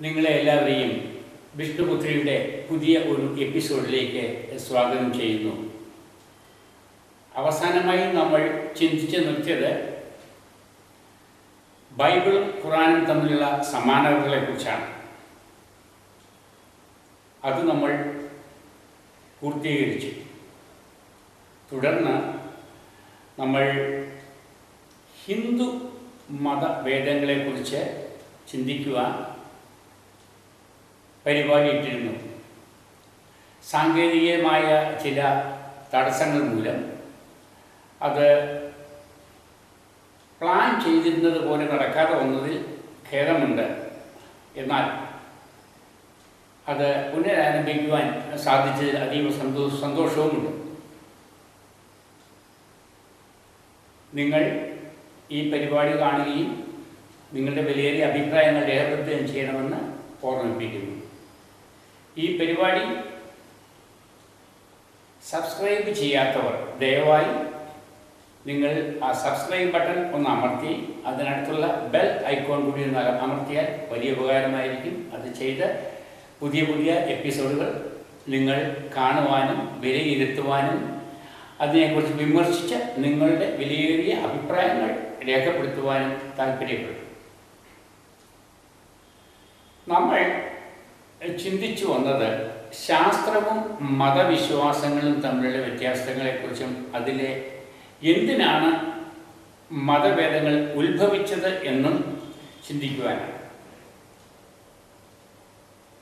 നിങ്ങളെ എല്ലാവരെയും വിഷ്ണുപുത്രിയുടെ പുതിയ ഒരു എപ്പിസോഡിലേക്ക് സ്വാഗതം ചെയ്യുന്നു. അവസാനമായി നമ്മൾ ചിന്തിച്ച് നിർത്തിയത് ബൈബിളും ഖുറാനും തമ്മിലുള്ള സമാനതകളെക്കുറിച്ചാണ്. അത് നമ്മൾ പൂർത്തീകരിച്ചു. തുടർന്ന് നമ്മൾ ഹിന്ദു മതഭേദങ്ങളെക്കുറിച്ച് ചിന്തിക്കുവാൻ പരിപാടിയിട്ടിരുന്നു. സാങ്കേതികമായ ചില തടസ്സങ്ങൾ മൂലം അത് പ്ലാൻ ചെയ്തിരുന്നത് പോലെ നടക്കാതെ വന്നതിൽ ഖേദമുണ്ട്. എന്നാൽ അത് പുനരാരംഭിക്കുവാൻ സാധിച്ചതിൽ അതീവ സന്തോ സന്തോഷവുമുണ്ട്. നിങ്ങൾ ഈ പരിപാടി കാണുകയും നിങ്ങളുടെ വിലയേറിയ അഭിപ്രായങ്ങൾ രേഖപ്പെടുത്തുകയും ചെയ്യണമെന്ന് ഓർമ്മിപ്പിക്കുന്നു. ഈ പരിപാടി സബ്സ്ക്രൈബ് ചെയ്യാത്തവർ ദയവായി നിങ്ങൾ ആ സബ്സ്ക്രൈബ് ബട്ടൺ ഒന്ന് അമർത്തി അതിനടുത്തുള്ള ബെൽ ഐക്കോൺ കൂടി ഒന്ന് അമർത്തിയാൽ വലിയ ഉപകാരമായിരിക്കും. അത് ചെയ്ത് പുതിയ പുതിയ എപ്പിസോഡുകൾ നിങ്ങൾ കാണുവാനും വിലയിരുത്തുവാനും അതിനെക്കുറിച്ച് വിമർശിച്ച് നിങ്ങളുടെ വിലയേറിയ അഭിപ്രായങ്ങൾ രേഖപ്പെടുത്തുവാനും താല്പര്യപ്പെടും. നമ്മൾ ചിന്തിച്ചു വന്നത് ശാസ്ത്രവും മതവിശ്വാസങ്ങളും തമ്മിലുള്ള വ്യത്യാസങ്ങളെക്കുറിച്ചും അതിലെ എന്തിനാണ് മതഭേദങ്ങൾ ഉത്ഭവിച്ചത് എന്നും ചിന്തിക്കുവാനാണ്.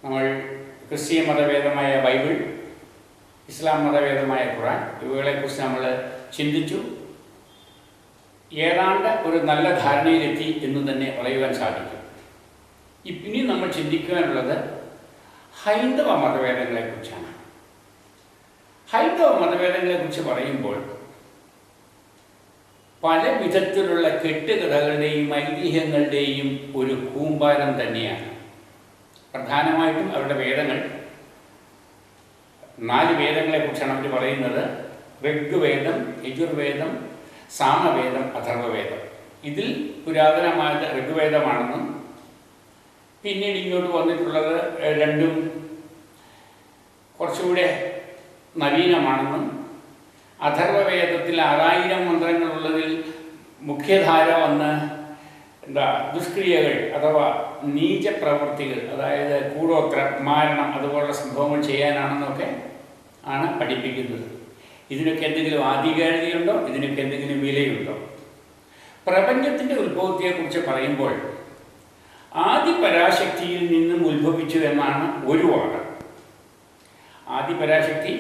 നമ്മൾ ക്രിസ്തീയ മതഭേദമായ ബൈബിൾ ഇസ്ലാം മതഭേദമായ ഖുറാൻ ഇവകളെക്കുറിച്ച് നമ്മൾ ചിന്തിച്ചു. ഏതാണ്ട് ഒരു നല്ല ധാരണയിലെത്തി എന്ന് തന്നെ പറയുവാൻ സാധിക്കും. ഇനി നമ്മൾ ചിന്തിക്കുവാനുള്ളത് ഹൈന്ദവ മതഭേദങ്ങളെക്കുറിച്ചാണ് ഹൈന്ദവ മതഭേദങ്ങളെക്കുറിച്ച് പറയുമ്പോൾ പല വിധത്തിലുള്ള കെട്ടുകഥകളുടെയും ഐതിഹ്യങ്ങളുടെയും ഒരു കൂമ്പാരം തന്നെയാണ്. പ്രധാനമായിട്ടും അവരുടെ വേദങ്ങൾ. നാല് വേദങ്ങളെക്കുറിച്ചാണ് അവർ പറയുന്നത്. ഋഗ്വേദം യജുർവേദം സാമവേദം അഥർവവേദം. ഇതിൽ പുരാതനമായത് ഋഗ്വേദമാണെന്നും പിന്നീട് ഇങ്ങോട്ട് വന്നിട്ടുള്ളത് രണ്ടും കുറച്ചുകൂടെ നവീനമാണെന്നും അഥർവവേദത്തിൽ ആറായിരം മന്ത്രങ്ങളുള്ളതിൽ മുഖ്യധാര വന്ന് എന്താ ദുഷ്ക്രിയകൾ അഥവാ നീചപ്രവൃത്തികൾ അതായത് കൂടോത്ര മാരണം അതുപോലുള്ള സംഭവങ്ങൾ ചെയ്യാനാണെന്നൊക്കെ ആണ് പഠിപ്പിക്കുന്നത്. ഇതിനൊക്കെ എന്തെങ്കിലും ആധികാരികതയുണ്ടോ? ഇതിനൊക്കെ എന്തെങ്കിലും വിലയുണ്ടോ? പ്രപഞ്ചത്തിന്റെ ഉത്ഭവത്തെക്കുറിച്ച് പറയുമ്പോൾ ആദിപരാശക്തിയിൽ നിന്നും ഉത്ഭവിച്ചു എന്നാണ് ഒരു വാദം. ആദിപരാശക്തി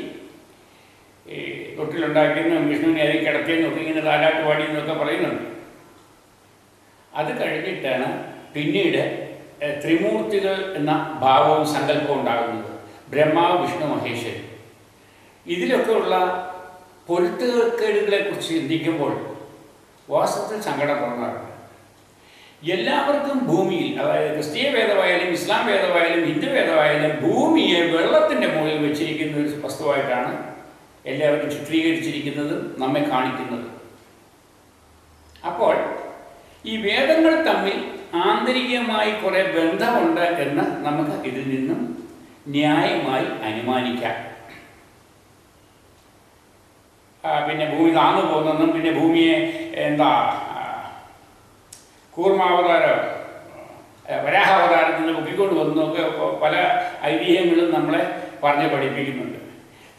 തൊട്ടിലുണ്ടാക്കിയെന്നും വിഷ്ണുവിനെ അതിൽ കിടത്തിയെന്നൊക്കെ ഇങ്ങനെ താലാട്ട് പാടിയെന്നൊക്കെ പറയുന്നുണ്ട്. അത് കഴിഞ്ഞിട്ടാണ് പിന്നീട് ത്രിമൂർത്തികൾ എന്ന ഭാവവും സങ്കല്പവും ഉണ്ടാകുന്നത്. ബ്രഹ്മാവ് വിഷ്ണു മഹേശ്വരൻ ഇതിലൊക്കെയുള്ള ഉള്ള പൊരുത്തുകേടുകളെ കുറിച്ച് ചിന്തിക്കുമ്പോൾ വാസ്തവത്തിൽ സങ്കടം തോന്നാറുണ്ട് എല്ലാവർക്കും ഭൂമിയിൽ അതായത് ക്രിസ്തീയ വേദമായാലും ഇസ്ലാം വേദമായാലും ഹിന്ദു വേദമായാലും ഭൂമിയെ വെള്ളത്തിന്റെ മുകളിൽ വെച്ചിരിക്കുന്ന ഒരു വസ്തുവായിട്ടാണ് എല്ലാവരും ചിത്രീകരിച്ചിരിക്കുന്നത് നമ്മെ കാണിക്കുന്നത്. അപ്പോൾ ഈ വേദങ്ങൾ തമ്മിൽ ആന്തരികമായി കുറേ ബന്ധമുണ്ട് എന്ന് നമുക്ക് ഇതിൽ നിന്നും ന്യായമായി അനുമാനിക്കാം. പിന്നെ ഭൂമി താന്നു പോകുന്നതെന്നും പിന്നെ ഭൂമിയെ എന്താ കൂർമാവതാരം വരാഹാവതാരത്തിൽ നിന്ന് പൊക്കിക്കൊണ്ട് വന്നൊക്കെ പല ഐതിഹ്യങ്ങളും നമ്മളെ പറഞ്ഞ് പഠിപ്പിക്കുന്നുണ്ട്.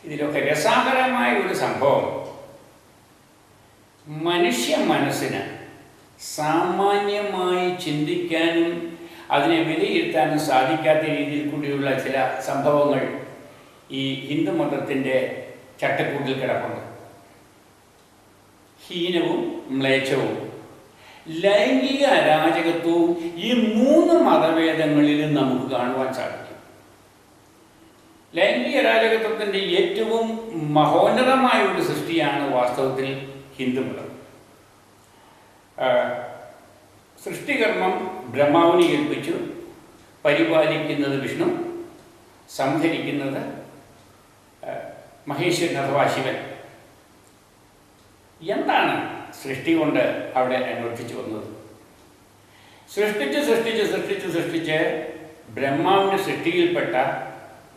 ഇതിലൊക്കെ രസാകരമായ ഒരു സംഭവം. മനുഷ്യ മനസ്സിന് സാമാന്യമായി ചിന്തിക്കാനും അതിനെ വിലയിരുത്താനും സാധിക്കാത്ത രീതിയിൽ കൂടിയുള്ള ചില സംഭവങ്ങൾ ഈ ഹിന്ദു മതത്തിന്റെ ചട്ടക്കൂട്ടിൽ കിടപ്പുണ്ട്. ഹീനവും മ്ലേച്ഛവും. ലൈംഗിക അരാജകത്വവും ഈ മൂന്ന് മതഭേദങ്ങളിലും നമുക്ക് കാണുവാൻ സാധിക്കും. ലൈംഗിക അരാജകത്വത്തിന്റെ ഏറ്റവും മഹോന്നതമായ ഒരു സൃഷ്ടിയാണ് വാസ്തവത്തിൽ ഹിന്ദുമതം സൃഷ്ടികർമ്മം ബ്രഹ്മാവിനെ ഏൽപ്പിച്ചു. പരിപാലിക്കുന്നത് വിഷ്ണു സംഹരിക്കുന്നത് മഹേശ്വരൻ അഥവാ ശിവൻ. എന്താണ് സൃഷ്ടി കൊണ്ട് അവിടെ അനുവർത്തിച്ചു വന്നത്. സൃഷ്ടിച്ച് സൃഷ്ടിച്ച് സൃഷ്ടിച്ച് സൃഷ്ടിച്ച് ബ്രഹ്മാവിന്റെ സൃഷ്ടിയിൽപ്പെട്ട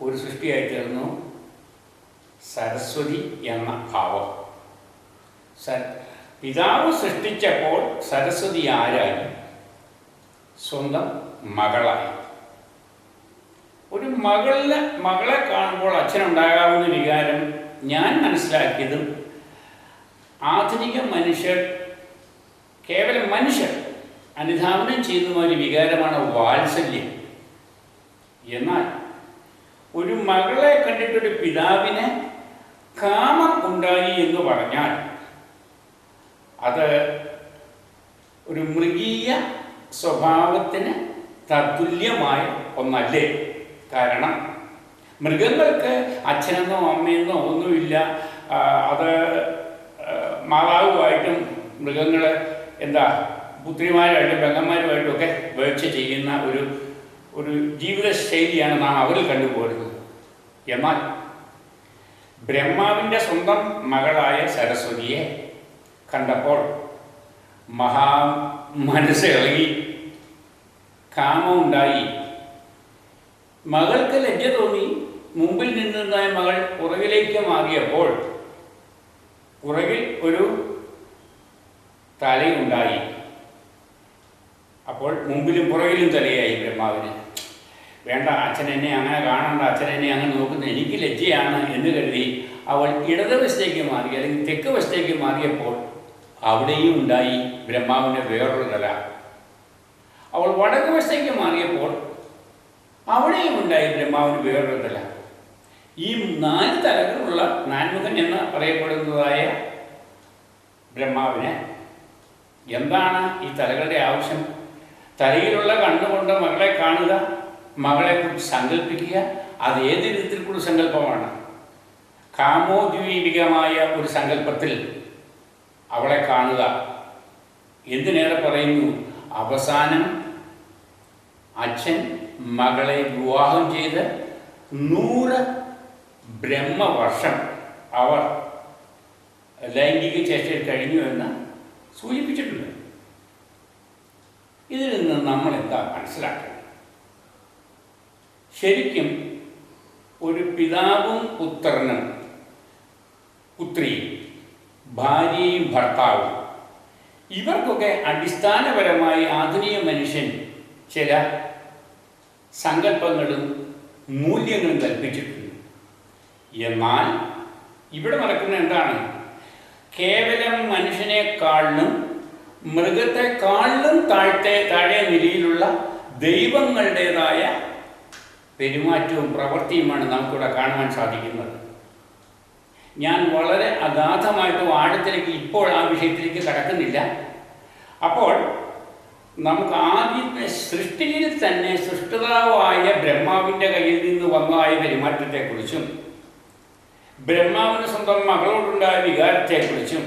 ഒരു സൃഷ്ടിയായി തീർന്നു സരസ്വതി എന്ന ഭാവം. സ പിതാവ് സൃഷ്ടിച്ചപ്പോൾ സരസ്വതി ആരായി? സ്വന്തം മകളായി. ഒരു മകളിലെ മകളെ കാണുമ്പോൾ അച്ഛനുണ്ടാകാവുന്ന വികാരം ഞാൻ മനസ്സിലാക്കിയതും ആധുനിക മനുഷ്യർ കേവലം മനുഷ്യർ അനുധാവനം ചെയ്യുന്ന ഒരു വികാരമാണ് വാത്സല്യം. എന്നാൽ ഒരു മകളെ കണ്ടിട്ടൊരു പിതാവിന് കാമം ഉണ്ടായി എന്ന് പറഞ്ഞാൽ അത് ഒരു മൃഗീയ സ്വഭാവത്തിന് തത്തുല്യമായ ഒന്നല്ലേ? കാരണം മൃഗങ്ങൾക്ക് അച്ഛനെന്നോ അമ്മയെന്നോ ഒന്നുമില്ല. അത് മാതാവുമായിട്ടും മൃഗങ്ങൾ എന്താ പുത്രിമാരുമായിട്ടും പെങ്ങന്മാരുമായിട്ടും ഒക്കെ വേഴ്ച ചെയ്യുന്ന ഒരു ഒരു ജീവിത ശൈലിയാണ് നാം അവരിൽ കണ്ടുപോരുന്നത്. എന്നാൽ ബ്രഹ്മാവിന്റെ സ്വന്തം മകളായ സരസ്വതിയെ കണ്ടപ്പോൾ മഹാ മനസ്സ് ഇളകി. കാമുണ്ടായി മകൾക്ക് ലജ്ജ തോന്നി. മുമ്പിൽ നിന്നിരുന്ന മകൾ പുറകിലേക്ക് മാറിയപ്പോൾ പുറകിൽ ഒരു തലയുണ്ടായി. അപ്പോൾ മുമ്പിലും പുറകിലും തലയായി ബ്രഹ്മാവിന്. വേണ്ട അച്ഛൻ എന്നെ അങ്ങനെ കാണണ്ട അച്ഛൻ എന്നെ അങ്ങനെ നോക്കുന്ന എനിക്ക് ലജ്ജയാണ് എന്ന് കരുതി അവൾ ഇടതുവശത്തേക്ക് മാറി അല്ലെങ്കിൽ തെക്ക് വശത്തേക്ക് മാറിയപ്പോൾ അവിടെയും ഉണ്ടായി ബ്രഹ്മാവിന്റെ വേറൊരു തല. അവൾ വടക്ക് വശത്തേക്ക് മാറിയപ്പോൾ അവിടെയും ഉണ്ടായി ബ്രഹ്മാവിന് വേറൊരു തല. ഈ നാല് തലങ്ങളുള്ള നാൻമുഖൻ എന്ന് പറയപ്പെടുന്നതായ ബ്രഹ്മാവിന് എന്താണ് ഈ തലകളുടെ ആവശ്യം? തലയിലുള്ള കണ്ണുകൊണ്ട് മകളെ കാണുക മകളെ കുറിച്ച് സങ്കല്പിക്കുക അത് ഏത് വിധത്തിൽക്കുള്ള സങ്കല്പമാണ്? കാമോദ്വീപികമായ ഒരു സങ്കല്പത്തിൽ അവളെ കാണുക. എന്തിനേറെ പറയുന്നു? അവസാനം അച്ഛൻ മകളെ വിവാഹം ചെയ്ത് നൂറ് ബ്രഹ്മവർഷം അവർ ലൈംഗിക ചേഷ്ടയിൽ കഴിഞ്ഞു എന്ന് സൂചിപ്പിച്ചിട്ടുണ്ട്. ഇതിൽ നിന്ന് നമ്മൾ എന്താ മനസ്സിലാക്കുന്നത് ശരിക്കും ഒരു പിതാവും പുത്രനും പുത്രിയും ഭാര്യയും ഭർത്താവും ഇവർക്കൊക്കെ അടിസ്ഥാനപരമായി ആധുനിക മനുഷ്യൻ ചില സങ്കല്പങ്ങളും മൂല്യങ്ങളും കൽപ്പിച്ചിട്ടുണ്ട്. എന്നാൽ ഇവിടെ നടക്കുന്ന എന്താണ്? കേവലം മനുഷ്യനെക്കാളിലും മൃഗത്തെക്കാളിലും താഴ്ത്തെ താഴെ നിലയിലുള്ള ദൈവങ്ങളുടേതായ പെരുമാറ്റവും പ്രവൃത്തിയുമാണ് നമുക്കിവിടെ കാണുവാൻ സാധിക്കുന്നത്. ഞാൻ വളരെ അഗാധമായിട്ട് ആഴത്തിലേക്ക് ഇപ്പോൾ ആ വിഷയത്തിലേക്ക് കടക്കുന്നില്ല. അപ്പോൾ നമുക്ക് ആദ്യത്തെ സൃഷ്ടിയിൽ തന്നെ സൃഷ്ടിതാവായ ബ്രഹ്മാവിന്റെ കയ്യിൽ നിന്ന് വന്നതായ പെരുമാറ്റത്തെക്കുറിച്ചും ബ്രഹ്മാവിന് സ്വന്തം മകളോടുണ്ടായ വികാരത്തെക്കുറിച്ചും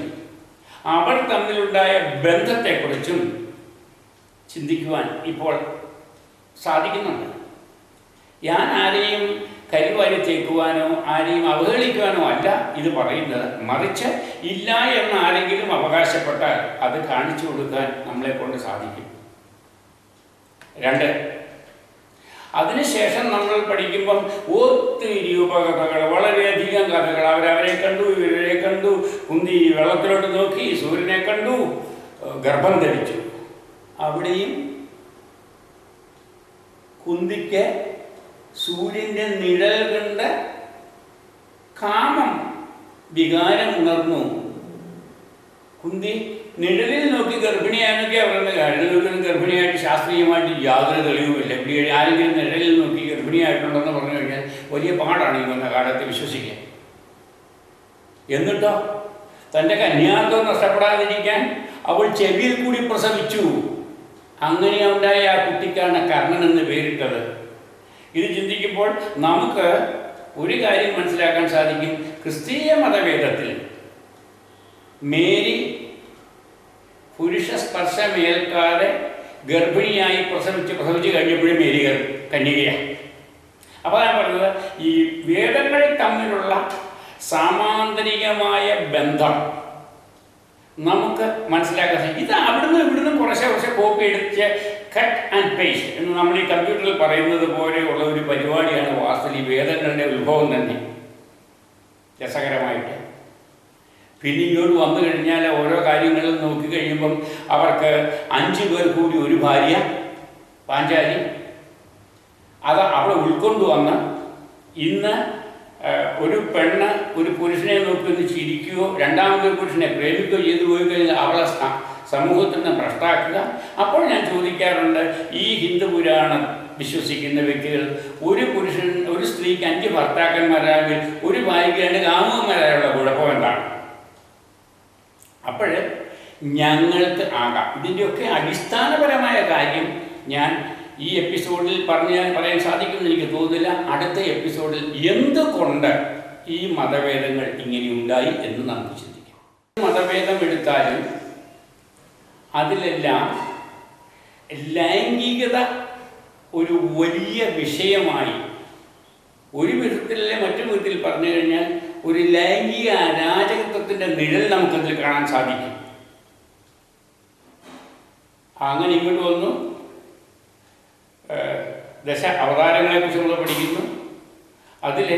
അവൾ തമ്മിലുണ്ടായ ബന്ധത്തെക്കുറിച്ചും ചിന്തിക്കുവാൻ ഇപ്പോൾ സാധിക്കുന്നുണ്ട്. ഞാൻ ആരെയും കരിവാരി തേക്കുവാനോ ആരെയും അവഹേളിക്കുവാനോ അല്ല ഇത് പറയുന്നത്. മറിച്ച് ഇല്ല എന്ന് ആരെങ്കിലും അവകാശപ്പെട്ടാൽ അത് കാണിച്ചു കൊടുക്കാൻ നമ്മളെ കൊണ്ട് സാധിക്കും. രണ്ട് അതിനുശേഷം നമ്മൾ പഠിക്കുമ്പം ഒത്തിരി ഉപകഥകൾ വളരെയധികം കഥകൾ അവരവരെ കണ്ടു ഇവരെ കണ്ടു കുന്തി വെള്ളത്തിലോട്ട് നോക്കി സൂര്യനെ കണ്ടു ഗർഭം ധരിച്ചു. അവിടെയും കുന്തിക്ക് സൂര്യന്റെ നിഴൽ കണ്ട് കാമം വികാരം ഉണർന്നു. കുന്തി നിഴലിൽ ഗർഭിണിയാണെന്നൊക്കെ അവരുടെ കാര്യങ്ങൾ ഗർഭിണിയായിട്ട് ശാസ്ത്രീയമായിട്ട് യാതൊരു തെളിവുമില്ല. ഇവിടെ ആരെങ്കിലും നിഴലിൽ നോക്കി ഗർഭിണിയായിട്ടുണ്ടെന്ന് പറഞ്ഞു കഴിഞ്ഞാൽ വലിയ പാടാണ് ഈ വന്ന കാലത്ത് വിശ്വസിക്കാൻ. എന്നിട്ടോ? തന്റെ കന്യാത്വം നഷ്ടപ്പെടാതിരിക്കാൻ അവൾ ചെവിയിൽ കൂടി പ്രസവിച്ചു. അങ്ങനെ ഉണ്ടായ ആ കുട്ടിക്കാണ് കർണൻ എന്ന് പേരിട്ടത്. ഇത് ചിന്തിക്കുമ്പോൾ നമുക്ക് ഒരു കാര്യം മനസ്സിലാക്കാൻ സാധിക്കും. ക്രിസ്തീയ മതവേദത്തിൽ മേരി പുരുഷ സ്പർശമേൽക്കാതെ ഗർഭിണിയായി പ്രസവിച്ച് പ്രസവിച്ച് കഴിഞ്ഞപ്പോഴും മേരി കന്യകയാണ് അപ്പോൾ ഞാൻ പറഞ്ഞത് ഈ വേദങ്ങൾ തമ്മിലുള്ള സാമാന്തരികമായ ബന്ധം നമുക്ക് മനസ്സിലാക്കാൻ സാധിക്കും ഇത് അവിടുന്ന് ഇവിടുന്ന് കുറച്ച് കുറച്ച് കോപ്പി എടുത്ത് കട്ട് ആൻഡ് പേസ്റ്റ് എന്ന് നമ്മൾ ഈ കമ്പ്യൂട്ടറിൽ പറയുന്നത് പോലെയുള്ള ഒരു പരിപാടിയാണ് വാസ്തു ഈ വേദങ്ങളുടെ ഉത്ഭവം തന്നെ രസകരമായിട്ട്. പിന്നെ ഇങ്ങോട്ട് വന്നു കഴിഞ്ഞാൽ ഓരോ കാര്യങ്ങളും നോക്കി കഴിയുമ്പം അവർക്ക് അഞ്ച് പേർ കൂടി ഒരു ഭാര്യ പാഞ്ചാലി. അത് അവിടെ ഉൾക്കൊണ്ടുവന്ന് ഇന്ന് ഒരു പെണ്ണ് ഒരു പുരുഷനെ നോക്കി ഒന്ന് ചിരിക്കുകയോ രണ്ടാമതൊരു പുരുഷനെ പ്രേമിക്കുകയോ ചെയ്തു പോയി കഴിഞ്ഞാൽ അവളെ സമൂഹത്തിൽ നിന്ന് ഭ്രഷ്ടാക്കുക. അപ്പോൾ ഞാൻ ചോദിക്കാറുണ്ട് ഈ ഹിന്ദു പുരാണം വിശ്വസിക്കുന്ന വ്യക്തികൾ ഒരു പുരുഷൻ ഒരു സ്ത്രീക്ക് അഞ്ച് ഭർത്താക്കന്മാരാണെങ്കിൽ ഒരു ഭാര്യയ്ക്ക് രണ്ട് കാമുകന്മാരായുള്ള കുഴപ്പം എന്താണ്? അപ്പോൾ ഞങ്ങൾക്ക് ആകാം. ഇതിന്റെയൊക്കെ അടിസ്ഥാനപരമായ കാര്യം ഞാൻ ഈ എപ്പിസോഡിൽ പറഞ്ഞ് പറയാൻ സാധിക്കുമെന്ന് എനിക്ക് തോന്നുന്നില്ല. അടുത്ത എപ്പിസോഡിൽ എന്തുകൊണ്ട് ഈ മതഭേദങ്ങൾ ഇങ്ങനെ ഉണ്ടായി എന്ന് നമുക്ക് ചിന്തിക്കാം. മതഭേദം എടുത്താലും അതിലെല്ലാം ലൈംഗികത ഒരു വലിയ വിഷയമായി ഒരു വിധത്തിലല്ലേ മറ്റൊരു വിധത്തിൽ പറഞ്ഞു കഴിഞ്ഞാൽ ഒരു ലൈംഗിക അരാജകത്വത്തിന്റെ നിഴൽ നമുക്കതിൽ കാണാൻ സാധിക്കും. അങ്ങനെ ഇങ്ങോട്ട് വന്നു. ദശ അവതാരങ്ങളെക്കുറിച്ച് നമ്മൾ പഠിക്കുന്നു. അതിൽ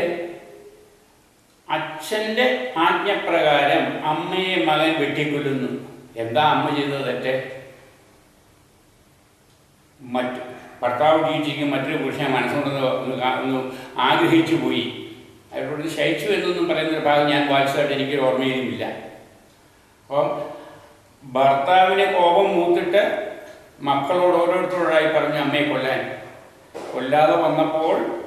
അച്ഛന്റെ ആജ്ഞപ്രകാരം അമ്മയെ മകൻ വെട്ടിക്കൊല്ലുന്നു. എന്താ അമ്മ ചെയ്തത് തെറ്റ്? മറ്റ് ഭർത്താവ് ജീവിച്ചിരിക്കും മറ്റൊരു പുരുഷനെ മനസ്സുകൊണ്ടൊന്ന് ആഗ്രഹിച്ചു പോയി. അവരോട് ശയിച്ചു എന്നൊന്നും പറയുന്നൊരു ഭാഗം ഞാൻ വായിച്ചതായിട്ട് എനിക്കൊരു ഓർമ്മയിലുമില്ല. അപ്പം ഭർത്താവിനെ കോപം മൂത്തിട്ട് മക്കളോട് ഓരോരുത്തരോടായി പറഞ്ഞു അമ്മയെ കൊല്ലാൻ. കൊല്ലാതെ വന്നപ്പോൾ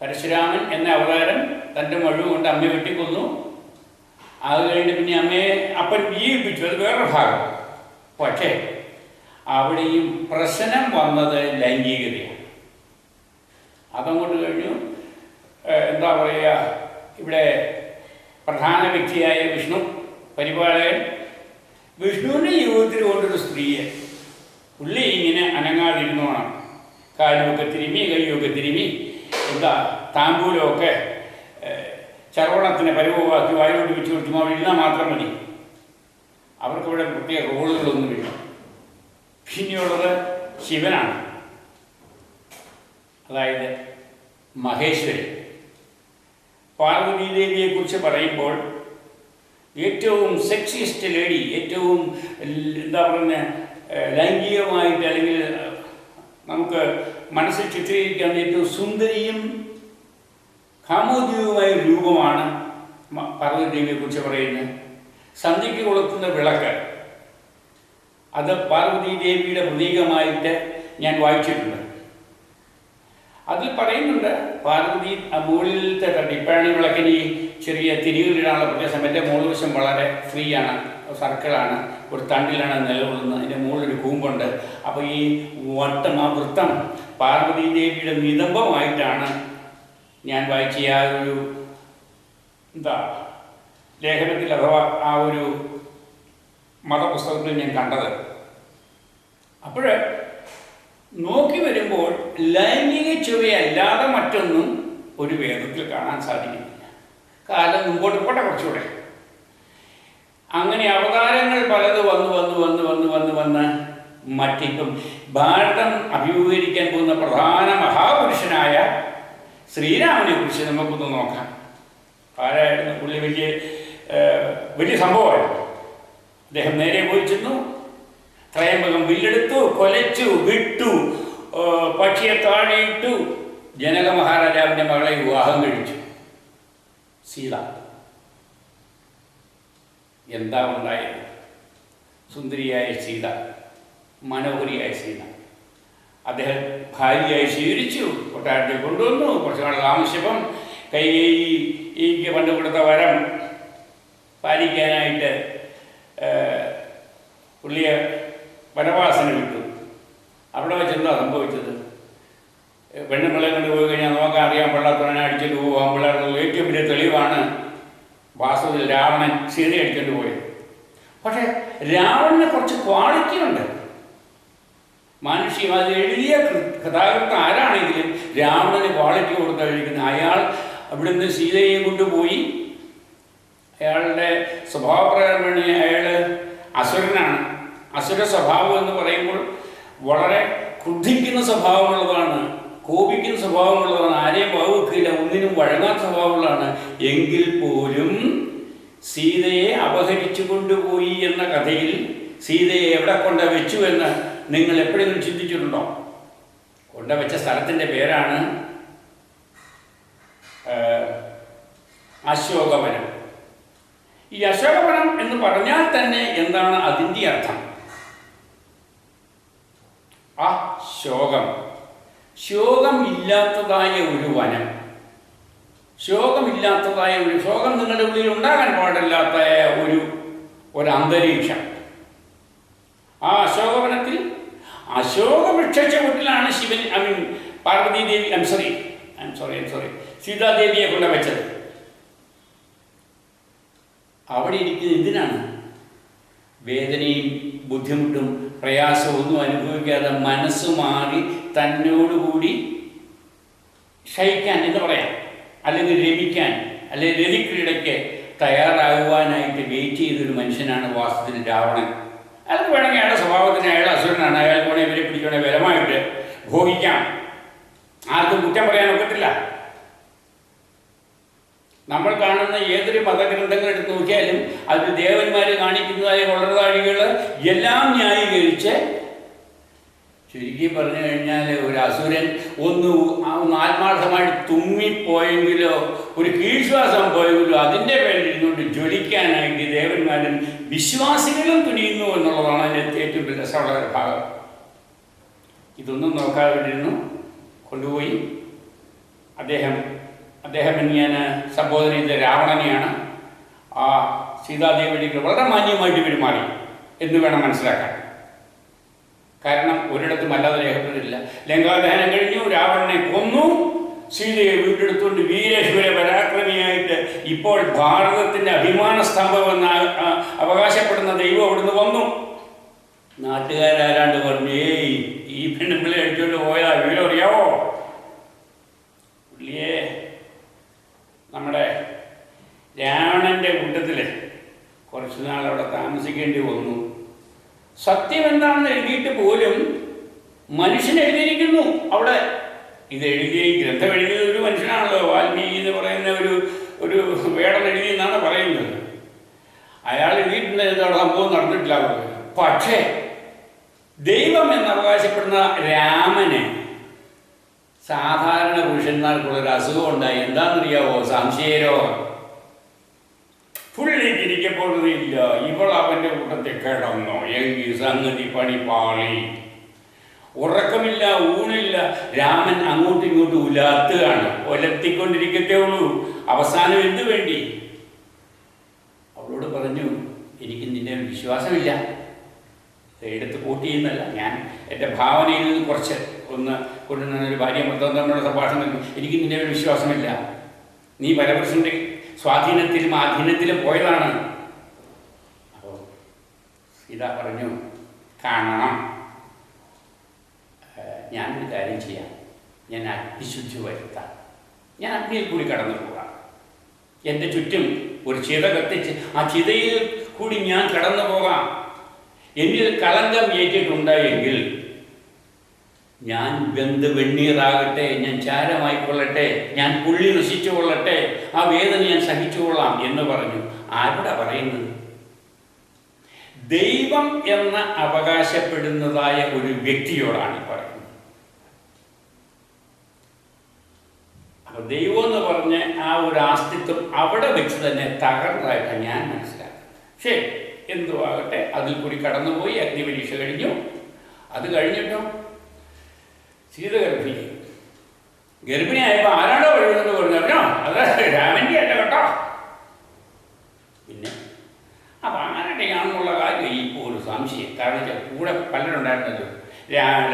പരശുരാമൻ എന്ന അവതാരം തന്റെ മഴു കൊണ്ട് അമ്മയെ വെട്ടിക്കൊന്നു. അത് കഴിഞ്ഞ് പിന്നെ അമ്മയെ അപ്പൻ ജീവിപ്പിച്ചു അത് വേറൊരു ഭാഗം. പക്ഷേ അവിടെയും പ്രശ്നം വന്നത് ലൈംഗികതയാണ്. അതങ്ങോട്ട് കഴിഞ്ഞു. എന്താ പറയുക ഇവിടെ പ്രധാന വ്യക്തിയായ വിഷ്ണു പരിപാലകൻ. വിഷ്ണുവിന്റെ ജീവിതത്തിൽ കൊണ്ടൊരു സ്ത്രീയെ പുള്ളി ഇങ്ങനെ അനങ്ങാതിരുന്നോണം. കാലുമൊക്കെ തിരുമി കൈയൊക്കെ തിരുമി എന്താ താമ്പൂലമൊക്കെ ചർവണത്തിനെ പരുവമാക്കി വായിലോട്ട് വെച്ച് കൊടുക്കുമ്പോൾ അവർ ഇരുന്നാൽ മാത്രം മതി. അവർക്കിവിടെ പ്രത്യേക റോളുകളൊന്നുമില്ല പിന്നെയുള്ളത് ശിവനാണ്. അതായത് മഹേശ്വരി. പാർവതി ദേവിയെ കുറിച്ച് പറയുമ്പോൾ ഏറ്റവും സെക്സിസ്റ്റ് ലേഡി ഏറ്റവും എന്താ പറയുന്ന ലൈംഗികമായിട്ട് അല്ലെങ്കിൽ നമുക്ക് മനസ്സിൽ ചിത്രീകരിക്കാൻ ഏറ്റവും സുന്ദരിയും കാമോദ്യവുമായ രൂപമാണ് പാർവതി ദേവിയെ കുറിച്ച് പറയുന്നത്. സന്ധ്യയ്ക്ക് കൊളുത്തുന്ന വിളക്ക്. അത് പാർവതി ദേവിയുടെ പ്രതീകമായിട്ട് ഞാൻ വായിച്ചിട്ടുണ്ട്. അതിൽ പറയുന്നുണ്ട് പാർവതി മുകളിലത്തെ തട്ടി ഇപ്പോഴാണ് വിളക്കിന് ഈ ചെറിയ തിരികളിടാനുള്ള പ്രദേശം. എന്റെ മുകൾവശം വളരെ ഫ്രീ ആണ് സർക്കിളാണ് ഒരു തണ്ടിലാണ് നിലകൊള്ളുന്നത് അതിന്റെ മുകളിലൊരു കൂമ്പുണ്ട്. അപ്പോൾ ഈ വട്ടം ആ വൃത്തം പാർവതി ദേവിയുടെ നിതംബമായിട്ടാണ് ഞാൻ വായിച്ച ആ ഒരു എന്താ ലേഖനത്തിൽ അഥവാ ആ ഒരു മതപുസ്തകത്തിൽ ഞാൻ കണ്ടത്. അപ്പോൾ നോക്കി വരുമ്പോൾ ലൈംഗിക ചുവയല്ലാതെ മറ്റൊന്നും ഒരു വേദത്തിൽ കാണാൻ സാധിക്കുന്നില്ല. കാലം മുമ്പോട്ട് പോട്ടെ കുറച്ചുകൂടെ. അങ്ങനെ അവതാരങ്ങൾ പലത് വന്നു വന്നു വന്നു വന്നു വന്ന് വന്ന് മറ്റിപ്പം ഭാരതം അഭിമുഖീകരിക്കാൻ പോകുന്ന പ്രധാന മഹാപുരുഷനായ ശ്രീരാമനെ കുറിച്ച് നമുക്കൊന്ന് നോക്കാം. ആരായിരുന്നു? പുള്ളി വലിയ വലിയ സംഭവമായിരുന്നു. അദ്ദേഹം നേരെ പോയി ചെന്നു. ത്രയംബകം വില്ലെടുത്തു കൊലച്ചു വിട്ടു പക്ഷിയെ താഴെയിട്ടു. ജനക മഹാരാജാവിന്റെ മകളെ വിവാഹം കഴിച്ചു. സീത. എന്താ ഉണ്ടായത്? സുന്ദരിയായ സീത മനോഹരിയായ സീത. അദ്ദേഹം ഭാര്യയായി സ്വീകരിച്ചു. കൊട്ടാരത്തിൽ കൊണ്ടുവന്നു. കുറച്ച് നാൾ താമസിച്ചപ്പം കൈകൈക്ക് പണ്ട് കൊടുത്ത വരം പാലിക്കാനായിട്ട് പുള്ളിയെ വനവാസന വിട്ടു. അവിടെ വെച്ചെന്താ സംഭവിച്ചത്? പെണ്ണുങ്ങളെ കൊണ്ട് പോയി കഴിഞ്ഞാൽ നോക്കാൻ അറിയാൻ പിള്ളാത്തവനെ അടിച്ചിട്ട് പോകാൻ പിള്ളേർക്ക് ഏറ്റവും വലിയ തെളിവാണ് വാസ്തവത്തിൽ രാവണൻ ചെറിയ അടിച്ചിട്ട് പോയത്. പക്ഷേ രാവണന് കുറച്ച് ക്വാളിറ്റി ഉണ്ട്. മാനുഷികം അത് എഴുതിയ കഥാകൃത്ത് ആരാണെങ്കിലും രാവണന് ക്വാളിറ്റി കൊടുത്ത് കഴിക്കുന്ന അയാൾ അവിടുന്ന് സീതയെ കൊണ്ടുപോയി അയാളുടെ സ്വഭാവപ്രകരണ അയാൾ അസുരനാണ്. അസുര സ്വഭാവം എന്ന് പറയുമ്പോൾ വളരെ ക്രുദ്ധിക്കുന്ന സ്വഭാവമുള്ളതാണ് കോപിക്കുന്ന സ്വഭാവമുള്ളതാണ് ആരെയും വകുക്കില്ല ഒന്നിനും വഴങ്ങാത്ത സ്വഭാവമുള്ളതാണ്. എങ്കിൽ പോലും സീതയെ അപഹരിച്ചു കൊണ്ടുപോയി എന്ന കഥയിൽ സീതയെ എവിടെ കൊണ്ട വെച്ചു എന്ന് നിങ്ങൾ എപ്പോഴെങ്കിലും ചിന്തിച്ചിട്ടുണ്ടോ? കൊണ്ട വെച്ച സ്ഥലത്തിന്റെ പേരാണ് അശോകവനം. ഈ അശോകവനം എന്ന് പറഞ്ഞാൽ തന്നെ എന്താണ് അതിന്റെ അർത്ഥം? ആ ശോകം. ശോകമില്ലാത്തതായ ഒരു വനം. ശോകമില്ലാത്തതായ ഒരു ശോകം നിങ്ങളുടെ ഉള്ളിൽ ഉണ്ടാകാൻ പാടില്ലാത്ത ഒരു ഒരു അന്തരീക്ഷം. ആ അശോകവനത്തിൽ അശോകവൃക്ഷ ചുവട്ടിലാണ് Shivan I mean Parvathi Devi I'm sorry I'm sorry I'm sorry സീതാദേവിയെ കൊണ്ട് വെച്ചത് അവിടെ ഇരിക്കുന്നത് എന്തിനാണ്? വേദനയും ബുദ്ധിമുട്ടും പ്രയാസവും ഒന്നും അനുഭവിക്കാതെ മനസ്സ് മാറി തന്നോടുകൂടി ക്ഷയിക്കാൻ എന്ന് പറയാം? അല്ലെങ്കിൽ രമിക്കാൻ അല്ലെങ്കിൽ രതിക്രീഡയ്ക്ക് തയ്യാറാകുവാനായിട്ട് വെയിറ്റ് ചെയ്തൊരു മനുഷ്യനാണ് വാസ്തുവിൽ രാവണൻ. അയാൾക്ക് വേണമെങ്കിൽ അയാളുടെ സ്വഭാവത്തിന് അയാൾ അസുരനാണ്. അയാൾ വേണമെങ്കിൽ ഇവരെ പിടിക്കണേ ബലമായിട്ട് ഭോഗിക്കാം ആർക്കും കുറ്റം പറയാൻ ഒക്കത്തില്ല നമ്മൾ കാണുന്ന ഏതൊരു മതഗ്രന്ഥങ്ങൾ എടുത്ത് നോക്കിയാലും അതിൽ ദേവന്മാർ കാണിക്കുന്നതായ വളർതാഴികൾ എല്ലാം ന്യായീകരിച്ച് ചുരുക്കി പറഞ്ഞു കഴിഞ്ഞാൽ ഒരു അസുരൻ ഒന്ന് ഒന്ന് ആത്മാർത്ഥമായി തുമ്മിപ്പോയെങ്കിലോ ഒരു കീഴ്ശ്വാസം പോയെങ്കിലോ അതിന്റെ പേരിൽ ഇരുന്നുകൊണ്ട് ജ്വലിക്കാനായിട്ട് ദേവന്മാരും വിശ്വാസികളും തുനിയുന്നു എന്നുള്ളതാണ് അതിന്റെ ഏറ്റവും രസമുള്ള ഒരു ഭാഗം. ഇതൊന്നും നോക്കാതെ കൊണ്ടുപോയി. അദ്ദേഹം അദ്ദേഹം ഞാൻ സംബോധന ചെയ്ത രാവണനെയാണ് ആ സീതാദേവിയുടെ വളരെ മാന്യമായിട്ട് പെരുമാറി എന്ന് വേണം മനസ്സിലാക്കാൻ. കാരണം ഒരിടത്തും അല്ലാതെ രേഖപ്പെട്ടില്ല ലങ്കാദഹനം കഴിഞ്ഞു രാവണനെ കൊന്നു സീതയെ വീണ്ടെടുത്തുകൊണ്ട് വീരേശ്വര പരാക്രമിയായിട്ട് ഇപ്പോൾ ഭാരതത്തിന്റെ അഭിമാന സ്തംഭമെന്ന് അവകാശപ്പെടുന്ന ദൈവം അവിടുന്ന് വന്നു. നാട്ടുകാരാരാണ്ട് പറഞ്ഞു ഏയ് ഈ പെണ്ണുമ്പിളെ അടിച്ചുകൊണ്ട് പോയതാ വിവരം അറിയാവോ പുള്ളിയെ നമ്മുടെ രാവണന്റെ കൂട്ടത്തിൽ കുറച്ചു നാൾ അവിടെ താമസിക്കേണ്ടി വന്നു. സത്യം എന്താണെന്ന് എഴുതിയിട്ട് പോലും മനുഷ്യൻ എഴുതിയിരിക്കുന്നു. അവിടെ ഇത് എഴുതിയ ഗ്രന്ഥം എഴുതിയത് ഒരു മനുഷ്യനാണല്ലോ. വാൽമീകി എന്ന് പറയുന്ന ഒരു ഒരു വേടൻ എഴുതി എന്നാണ് പറയുന്നത്. അയാൾ എഴുതിയിട്ടുണ്ട് എന്താണ് സംഭവം നടന്നിട്ടില്ല. പക്ഷേ ദൈവം എന്ന് അവകാശപ്പെടുന്ന രാമന് സാധാരണ പുരുഷന്മാർക്കുള്ളൊരു അസുഖം ഉണ്ടായി എന്താണെന്നറിയാവോ സംശയരോഗം പുള്ളിക്ക് തിരിക്കപ്പെടുന്നില്ല ഇവൾ അവന്റെ കൂട്ടത്തിൽ കിടന്നോ. എങ്കിൽ സംഗതി പണി പാളി. ഉറക്കമില്ല ഊണില്ല. രാമൻ അങ്ങോട്ടും ഇങ്ങോട്ടും ഉലാത്തുകയാണ് ഒലത്തിക്കൊണ്ടിരിക്കത്തേ ഉള്ളൂ. അവസാനം എന്തു വേണ്ടി? അവളോട് പറഞ്ഞു എനിക്ക് നിന്നെ വിശ്വാസമില്ല. എടുത്ത് കൂട്ടിയെന്നല്ല. ഞാൻ എന്റെ ഭാവനയിൽ നിന്ന് കുറച്ച് ഒന്ന് കൊണ്ടുവന്ന ഒരു ഭാര്യ മൊത്തം തമ്മിലുള്ള സംഭാഷണം എനിക്ക് ഒരു വിശ്വാസമില്ല. നീ പരപുരുഷന്റെ സ്വാധീനത്തിലും ആധീനത്തിലും പോയതാണ്. അപ്പോൾ സീത പറഞ്ഞു കാണണം. ഞാനൊരു കാര്യം ചെയ്യാം. ഞാൻ അഗ്നിശുദ്ധി വരുത്താം. ഞാൻ അഗ്നിയിൽ കൂടി കടന്നു പോകാം. എന്റെ ചുറ്റും ഒരു ചിത കത്തിച്ച് ആ ചിതയിൽ കൂടി ഞാൻ കടന്നു പോകാം. എന്നിൽ കളങ്കം ഏറ്റിട്ടുണ്ടായെങ്കിൽ ഞാൻ ബന്ധ വെണ്ണീറാകട്ടെ ഞാൻ ചാരമായിക്കൊള്ളട്ടെ ഞാൻ പുള്ളി നശിച്ചു കൊള്ളട്ടെ ആ വേദന ഞാൻ സഹിച്ചുകൊള്ളാം എന്ന് പറഞ്ഞു. ആരുടെ പറയുന്നത്? ദൈവം എന്ന അവകാശപ്പെടുന്നതായ ഒരു വ്യക്തിയോടാണ് പറയുന്നത്. അപ്പൊ ദൈവം എന്ന് പറഞ്ഞ ആ ഒരു ആസ്തിത്വം അവിടെ വെച്ച് തന്നെ തകർന്നതായിട്ടാണ് ഞാൻ മനസ്സിലാക്കുന്നത്. ശരി എന്തുവാകട്ടെ അതിൽ കൂടി കടന്നുപോയി അഗ്നി പരീക്ഷ കഴിഞ്ഞു. അത് കഴിഞ്ഞിട്ടോ സീത ഗർഭിണി. ഗർഭിണിയായപ്പോൾ ആരാണോ വഴിയെന്ന് പറഞ്ഞോ അത് രാമന്റെ അല്ല കേട്ടോ. പിന്നെ അപ്പം ആരുടെയാണെന്നുള്ള കാര്യം ഇപ്പോൾ ഒരു സംശയം. കാരണം കൂടെ പലരുണ്ടായിരുന്നല്ലോ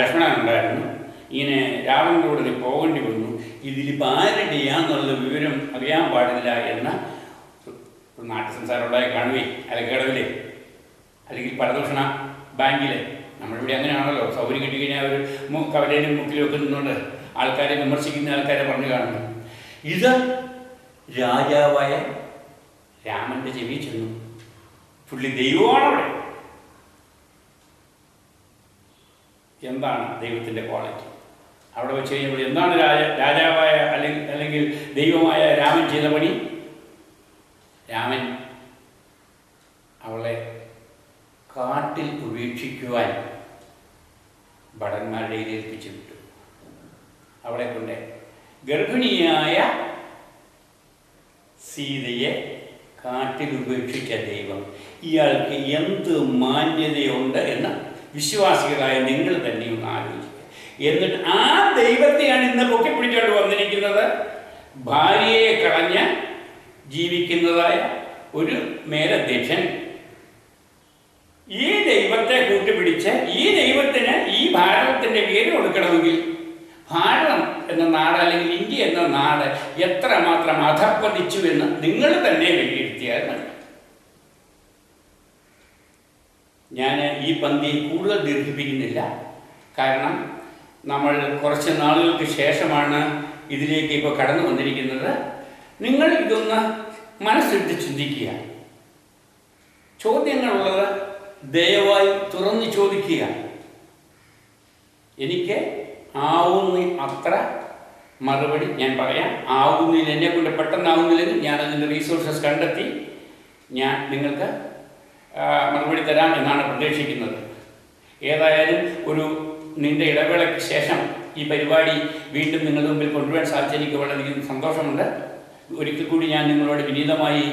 ലക്ഷ്മണൻ ഉണ്ടായിരുന്നു. ഇങ്ങനെ രാവണൻ കൂടുതൽ പോകേണ്ടി വന്നു. ഇതിലിപ്പോൾ ആരുടെയാന്നുള്ള വിവരം അറിയാൻ പാടില്ല എന്ന നാട്ടു സംസാരം ഉണ്ടായി കാണുകയും അലക്കടവിലെ അല്ലെങ്കിൽ പരദൂഷണ ബാങ്കിലെ. നമ്മളിവിടെ അങ്ങനെയാണല്ലോ. സൗകര്യം കിട്ടിക്കഴിഞ്ഞാൽ അവർ കവലയിലും മുക്കിലും നിന്നുകൊണ്ട് ആൾക്കാരെ വിമർശിക്കുന്ന ആൾക്കാരെ പറഞ്ഞു കാണുന്നു. ഇത് രാജാവായ രാമന്റെ ചെവി ചെന്നു. പുള്ളി ദൈവമാണ് അവിടെ. എന്താണ് ദൈവത്തിന്റെ ക്വാളിറ്റി? അവിടെ വെച്ച് കഴിഞ്ഞപ്പോൾ എന്താണ് രാജ രാജാവായ അല്ലെങ്കിൽ അല്ലെങ്കിൽ ദൈവമായ രാമൻ ചെയ്ത പണി? രാമൻ അവളെ കാട്ടിൽ ഉപേക്ഷിക്കുവാൻ ഭടന്മാരുടെ ഏൽപ്പിച്ചു വിട്ടു. അവളെ കൊണ്ട് ഗർഭിണിയായ സീതയെ കാട്ടിൽ ഉപേക്ഷിച്ച ദൈവം. ഇയാൾക്ക് എന്ത് മാന്യതയുണ്ട് എന്ന് വിശ്വാസികളായ നിങ്ങൾ തന്നെ ഒന്ന് ആലോചിക്കുക. എന്നിട്ട് ആ ദൈവത്തെയാണ് ഇന്ന് പൊക്കിപ്പിടിച്ചുകൊണ്ട് വന്നിരിക്കുന്നത്. ഭാര്യയെ കളഞ്ഞ് ജീവിക്കുന്നതായ ഒരു മേലധ്യക്ഷൻ. ഈ ദൈവത്തെ കൂട്ടുപിടിച്ച് ഈ ദൈവത്തിന് ഭാരതത്തിന്റെ പേര് കൊടുക്കണമെങ്കിൽ ഭാരതം എന്ന നാട് അല്ലെങ്കിൽ ഇന്ത്യ എന്ന നാട് എത്രമാത്രം അധപ്പതിച്ചു എന്ന് നിങ്ങൾ തന്നെ വിലയിരുത്തിയാൽ മതി. ഞാൻ ഈ പന്തി കൂടുതൽ ദീർഘിപ്പിക്കുന്നില്ല. കാരണം നമ്മൾ കുറച്ച് നാളുകൾക്ക് ശേഷമാണ് ഇതിലേക്ക് ഇപ്പോൾ കടന്നു വന്നിരിക്കുന്നത്. നിങ്ങൾ ഇതൊന്ന് മനസ്സിട്ട് ചിന്തിക്കുക. ചോദ്യങ്ങളുള്ളത് ദയവായി തുറന്നു ചോദിക്കുക. എനിക്ക് ആവുന്ന അത്ര മറുപടി ഞാൻ പറയാം. ആവുന്നില്ല എന്നെ കൊണ്ട് പെട്ടെന്നാവുന്നില്ലെങ്കിൽ ഞാൻ അതിന്റെ റീസോഴ്സസ് കണ്ടെത്തി. ഞാൻ നിങ്ങൾക്ക് മറുപടി തരാം എന്നാണ് പ്രതീക്ഷിക്കുന്നത്. ഏതായാലും ഒരു നിന്റെ ഇടവേളയ്ക്ക് ശേഷം ഈ പരിപാടി വീണ്ടും നിങ്ങളുടെ മുമ്പിൽ കൊണ്ടുവരാൻ സാധിച്ച എനിക്ക് വളരെയധികം സന്തോഷമുണ്ട്. ഒരിക്കൽ കൂടി ഞാൻ നിങ്ങളോട് വിനീതമായി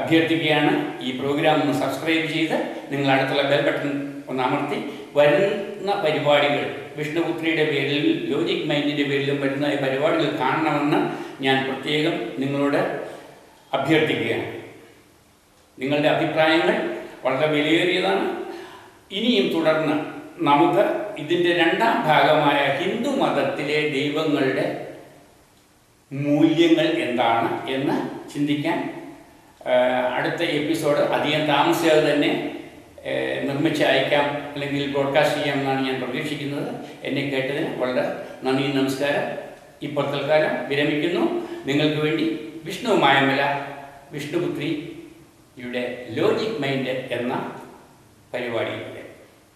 അഭ്യർത്ഥിക്കുകയാണ്. ഈ പ്രോഗ്രാം ഒന്ന് സബ്സ്ക്രൈബ് ചെയ്ത് നിങ്ങൾ അടുത്തുള്ള ബെൽ ബട്ടൺ ഒന്ന് അമർത്തി വരുന്ന പരിപാടികൾ വിഷ്ണുപുത്രിയുടെ പേരിൽ ലോജിക് മൈൻഡിന്റെ പേരിലും വരുന്ന ഈ പരിപാടികൾ കാണണമെന്ന് ഞാൻ പ്രത്യേകം നിങ്ങളോട് അഭ്യർത്ഥിക്കുകയാണ്. നിങ്ങളുടെ അഭിപ്രായങ്ങൾ വളരെ വിലയേറിയതാണ്. ഇനിയും തുടർന്ന് നമുക്ക് ഇതിന്റെ രണ്ടാം ഭാഗമായ ഹിന്ദു മതത്തിലെ ദൈവങ്ങളുടെ മൂല്യങ്ങൾ എന്താണ് എന്ന് ചിന്തിക്കാൻ അടുത്ത എപ്പിസോഡ് അധികം താമസിയാതെ തന്നെ നിർമ്മിച്ച് അയക്കാം അല്ലെങ്കിൽ ബ്രോഡ്കാസ്റ്റ് ചെയ്യാം എന്നാണ് ഞാൻ പ്രതീക്ഷിക്കുന്നത്. എന്നെ കേട്ടതിന് വളരെ നന്ദി നമസ്കാരം. ഇപ്പോൾ തൽക്കാലം വിരമിക്കുന്നു. നിങ്ങൾക്ക് വേണ്ടി വിഷ്ണു മായമല വിഷ്ണുപുത്രിയുടെ ലോജിക് മൈൻഡ് എന്ന പരിപാടി